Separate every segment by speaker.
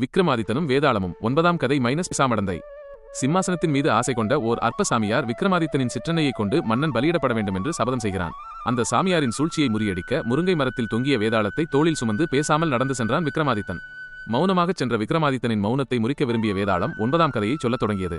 Speaker 1: விக்ரமாதித்தனும் வேதாளமும் ஒன்பதாம் கதை மைனஸ் பிசாமடந்தை சிம்மாசனத்தின் மீது ஆசை கொண்ட ஓர் அற்ப சாமியார் விக்ரமாதித்தனின் சிற்றன்னையைக் கொண்டு மன்னன் பலியிடப்பட வேண்டும் என்று சபதம் செய்கிறான். அந்த சாமியாரின் சூழ்ச்சியை முறியடிக்க முருங்கை மரத்தில் தொங்கிய வேதாளத்தை தோளில் சுமந்து பேசாமல் நடந்து சென்றான் விக்ரமாதித்தன். மௌனமாகச் சென்ற விக்ரமாதித்தனின் மௌனத்தை முறிக்க விரும்பிய வேதாளம் ஒன்பதாம் கதையை சொல்லத் தொடங்கியது.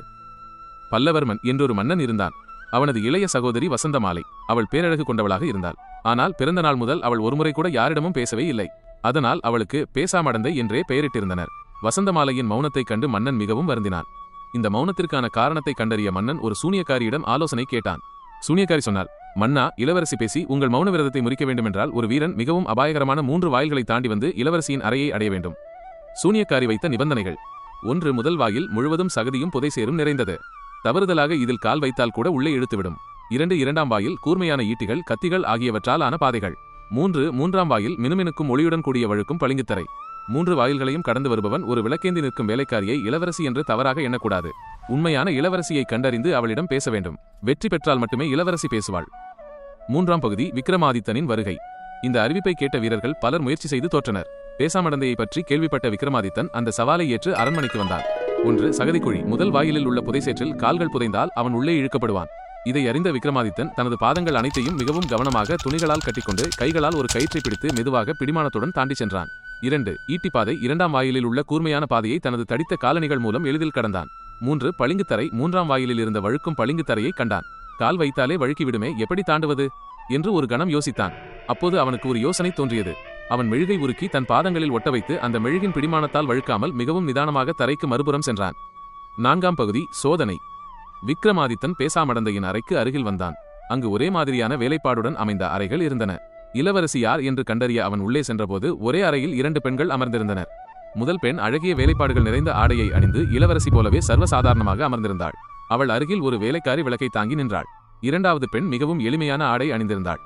Speaker 1: பல்லவர்மன் என்றொரு மன்னன் இருந்தான். அவனது இளைய சகோதரி வசந்தமாலை. அவள் பேரழகு கொண்டவளாக இருந்தாள். ஆனால் பிறந்த நாள் முதல் அவள் ஒருமுறை கூட யாரிடமும் பேசவே இல்லை. அதனால் அவளுக்கு பேசாமடந்தை என்றே பெயரிட்டிருந்தனர். வசந்தமாலையின் மௌனத்தைக் கண்டு மன்னன் மிகவும் வருந்தினான். இந்த மௌனத்திற்கான காரணத்தை கண்டறிய மன்னன் ஒரு சூனியக்காரியிடம் ஆலோசனை கேட்டான். சூனியக்காரி சொன்னால் மன்னா இளவரசி பேசி உங்கள் மௌன விரதத்தை முறிக்க வேண்டுமென்றால் ஒரு வீரன் மிகவும் அபாயகரமான மூன்று வாயில்களை தாண்டி வந்து இளவரசியின் அறையை அடைய வேண்டும். சூனியக்காரி வைத்த நிபந்தனைகள் ஒன்று முதல் வாயில் முழுவதும் சகதியும் புதை சேரும் நிறைந்தது. தவறுதலாக இதில் கால் வைத்தால் கூட உள்ளே இழுத்துவிடும். இரண்டு இரண்டாம் வாயில் கூர்மையான ஈட்டிகள் கத்திகள் ஆகியவற்றால் ஆன பாதைகள். மூன்று மூன்றாம் வாயில் மினுமினுக்கும் ஒளியுடன் கூடிய வழுக்கும் பளிங்குத்தரை மூன்று வாயில்களையும் கடந்து வருபவன் ஒரு விளக்கேந்தி நிற்கும் வேலைக்காரியை இளவரசி என்று தவறாக எண்ணக்கூடாது. உண்மையான இளவரசியை கண்டறிந்து அவளிடம் பேச வேண்டும். வெற்றி பெற்றால் மட்டுமே இளவரசி பேசுவாள். மூன்றாம் பகுதி விக்ரமாதித்தனின் வருகை. இந்த அறிவிப்பை கேட்ட வீரர்கள் பலர் முயற்சி செய்து தோற்றனர். பேசாமடந்தையை பற்றி கேள்விப்பட்ட விக்ரமாதித்தன் அந்த சவாலை ஏற்று அரண்மனைக்கு வந்தார். ஒன்று சகதிக்குழி. முதல் வாயிலில் உள்ள புதைசேற்றில் கால்கள் புதைந்தால் அவன் உள்ளே இழுக்கப்படுவான். இதை அறிந்த விக்ரமாதித்தன் தனது பாதங்கள் அனைத்தையும் மிகவும் கவனமாக துணிகளால் கட்டிக்கொண்டு கைகளால் ஒரு கயிற்றை பிடித்து மெதுவாக பிடிமானத்துடன் தாண்டி சென்றான். இரண்டு ஈட்டிப்பாதை இரண்டாம் வாயிலில் உள்ள கூர்மையான பாதையை தனது தடித்த காலணிகள் மூலம் எளிதில் கடந்தான். மூன்று பளிங்குத்தரை மூன்றாம் வாயிலில் இருந்த வழுக்கும் பளிங்குத்தரையை கண்டான். கால் வைத்தாலே வழுக்கிவிடுமே எப்படி தாண்டுவது? என்று ஒரு கணம் யோசித்தான். அப்போது அவனுக்கு ஒரு யோசனை தோன்றியது. அவன் மெழுகை உருக்கி தன் பாதங்களில் ஒட்ட வைத்து அந்த மெழுகின் பிடிமானத்தால் வழுக்காமல் மிகவும் நிதானமாக தரைக்கு மறுபுறம் சென்றான். நான்காம் பகுதி சோதனை. விக்ரமாதித்தன் பேசாமடந்தையின் அறைக்கு அருகில் வந்தான். அங்கு ஒரே மாதிரியான வேலைப்பாடுடன் அமைந்த அறைகள் இருந்தன. இளவரசி யார் என்று கண்டறிய அவன் உள்ளே சென்றபோது ஒரே அறையில் இரண்டு பெண்கள் அமர்ந்திருந்தனர். முதல் பெண் அழகிய வேலைப்பாடுகள் நிறைந்த ஆடையை அணிந்து இளவரசி போலவே சர்வசாதாரணமாக அமர்ந்திருந்தாள். அவள் அருகில் ஒரு வேலைக்காரி விளக்கை தாங்கி நின்றாள். இரண்டாவது பெண் மிகவும் எளிமையான ஆடை அணிந்திருந்தாள்.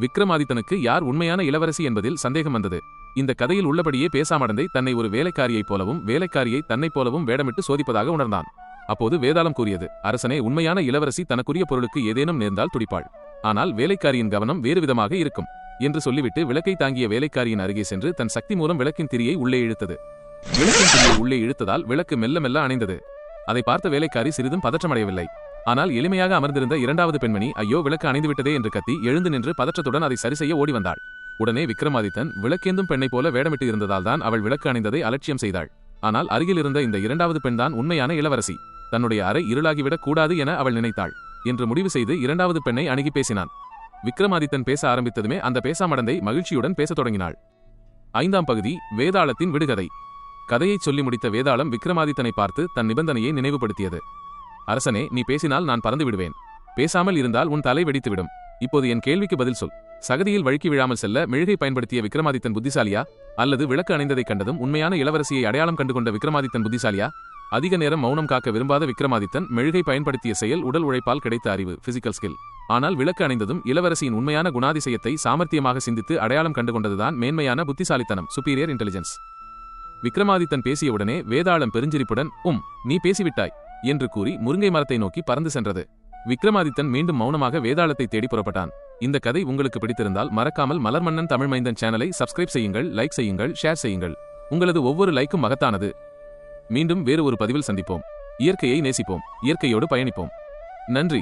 Speaker 1: விக்ரமாதித்தனுக்கு யார் உண்மையான இளவரசி என்பதில் சந்தேகம் வந்தது. இந்த கதையில் உள்ளபடியே பேசாமடந்தை தன்னை ஒரு வேலைக்காரியைப் போலவும் வேலைக்காரியை தன்னைப் போலவும் வேடமிட்டு சோதிப்பதாக உணர்ந்தான். அப்போது வேதாளம் கூறியது அரசனே உண்மையான இளவரசி தனக்குரிய பொருளுக்கு ஏதேனும் நேர்ந்தால் துடிப்பாள். ஆனால் வேலைக்காரியின் கவனம் வேறு விதமாக இருக்கும். என்று சொல்லிவிட்டு விளக்கை தாங்கிய வேலைக்காரியின் அருகே சென்று தன் சக்தி மூலம் விளக்கின் திரியை உள்ளே இழுத்தது. விளக்கின் திரியை உள்ளே இழுத்ததால் விளக்கு மெல்ல மெல்ல அணைந்தது. அதை பார்த்த வேலைக்காரி சிறிதும் பதற்றமடையவில்லை. ஆனால் எளிமையாக அமர்ந்திருந்த இரண்டாவது பெண்மணி ஐயோ விளக்கு அணைந்துவிட்டதே என்று கத்தி எழுந்து நின்று பதற்றத்துடன் அதை சரிசெய்ய ஓடி வந்தாள். உடனே விக்ரமாதித்தன் விளக்கேந்தும் பெண்ணைப் போல வேடமிட்டு இருந்ததால் தான் அவள் விளக்கு அணைந்ததை அலட்சியம் செய்தாள். ஆனால் அருகில் இருந்த இந்த இரண்டாவது பெண்தான் உண்மையான இளவரசி. தன்னுடைய அறை இருளாகிவிடக் கூடாது என அவள் நினைத்தாள். என்று முடிவு செய்து இரண்டாவது பெண்ணை அணுகி பேசினான். விக்ரமாதித்தன் பேச ஆரம்பித்ததுமே அந்த பேசாமடந்தை மகிழ்ச்சியுடன் பேசத் தொடங்கினாள். ஐந்தாம் பகுதி வேதாளத்தின் விடுகதை. கதையைச் சொல்லி முடித்த வேதாளம் விக்ரமாதித்தனை பார்த்து தன் நிபந்தனையை நினைவுபடுத்தியது. அரசனே நீ பேசினால் நான் பறந்து விடுவேன். பேசாமல் இருந்தால் உன் தலை வெடித்துவிடும். இப்போது என் கேள்விக்கு பதில் சொல். சகதியில் வழுக்கி விழாமல் செல்ல மெழுகை பயன்படுத்திய விக்ரமாதித்தன் புத்திசாலியா? அல்லது விளக்கு அணைந்ததைக் கண்டதும் உண்மையான இளவரசியை அடையாளம் கண்டுகொண்ட விக்ரமாதித்தன் புத்திசாலியா? அதிக நேரம் மௌனம் காக்க விரும்பாத விக்ரமாதித்தன் மெழுகை பயன்படுத்திய செயல் உடல் உழைப்பால் கிடைத்த அறிவு பிசிக்கல் ஸ்கில் ஆனால் விளக்கு அணிந்ததும் இளவரசியின் உண்மையான குணாதிசயத்தை சாமர்த்தியமாக சிந்தித்து அடையாளம் கண்டுகொண்டதுதான் மேன்மையான புத்திசாலித்தனம் சுப்பீரியர் இன்டெலிஜென்ஸ் விக்ரமாதித்தன் பேசியவுடனே வேதாளம் பெருஞ்சிரிப்புடன் உம் நீ பேசிவிட்டாய் என்று கூறி முருங்கை மரத்தை நோக்கி பறந்து சென்றது. விக்ரமாதித்தன் மீண்டும் மௌனமாக வேதாளத்தை தேடி புறப்பட்டான். இந்த கதை உங்களுக்கு பிடித்திருந்தால் மறக்காமல் மலர்மன்னன் தமிழ் மைந்தன் சேனலை சப்ஸ்கிரைப் செய்யுங்கள் லைக் செய்யுங்கள் ஷேர் செய்யுங்கள். உங்களது ஒவ்வொரு லைக்கும் மகத்தானது. மீண்டும் வேறு ஒரு பதிவில் சந்திப்போம். இயற்கையை நேசிப்போம். இயற்கையோடு பயணிப்போம். நன்றி.